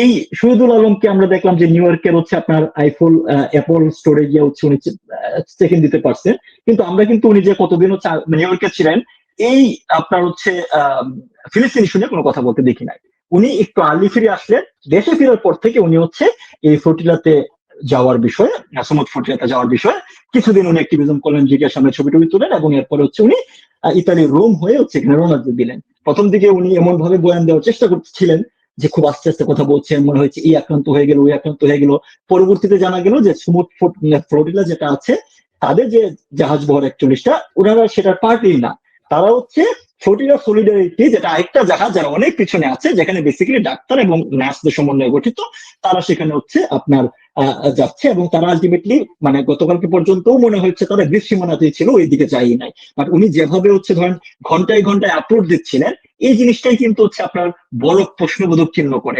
এই শহীদুল আলমকে আমরা দেখলাম যে নিউ ইয়র্কের হচ্ছে আপনার আইফোন অ্যাপল স্টোরে গিয়ে হচ্ছে উনি চেক দিতে পারছেন। কিন্তু আমরা কিন্তু উনি যে কতদিন হচ্ছে নিউ ইয়র্কে ছিলেন, এই আপনার হচ্ছে ফিলিস্তিনি শুনে কোনো কথা বলতে দেখি নাই। উনি একটু আর্লি ফিরে আসলেন, দেশে ফেরার পর থেকে উনি হচ্ছে এই ফটিলাতে যাওয়ার বিষয়ে সমুদ্র ফ্লোটিলাতে যাওয়ার বিষয়ে কিছুদিন উনি অ্যাক্টিভিজম করলেন জিজ্ঞাসা সামনে ছবি টবি তুলেন এবং এরপরে হচ্ছে উনি ইতালির রোম হয়ে হচ্ছে এখানে রওনা দিলেন। প্রথম দিকে উনি এমন ভাবে বয়ান দেওয়ার চেষ্টা করছিলেন যে খুব আস্তে আস্তে কথা বলছেন মনে হয়েছে এই আক্রান্ত হয়ে গেল, ওই আক্রান্ত হয়ে গেল। পরবর্তীতে জানা গেল যে সমুদ্র ফ্লোটিলা যেটা আছে, তাদের যে জাহাজ বহর একচল্লিশটা ওনারা সেটার পার্টই না। তারা হচ্ছে ফ্লোটিলা সলিডারিটি, যেটা আরেকটা জাহাজ যারা অনেক পিছনে আছে, যেখানে বেসিক্যালি ডাক্তার এবং নার্সদের সমন্বয়ে গঠিত, তারা সেখানে হচ্ছে আপনার যাচ্ছে এবং তারা আলটিমেটলি মানে গতকালকে পর্যন্ত মনে হচ্ছে তারা গ্রীষ্ম সীমানাতেই ছিল ওই দিকে যাই নাই। বাট উনি যেভাবে হচ্ছে ধরেন ঘন্টায় ঘন্টায় আপলোড দিচ্ছিলেন এই জিনিসটাই কিন্তু হচ্ছে আপনার বড় প্রশ্নবোধক চিহ্ন করে।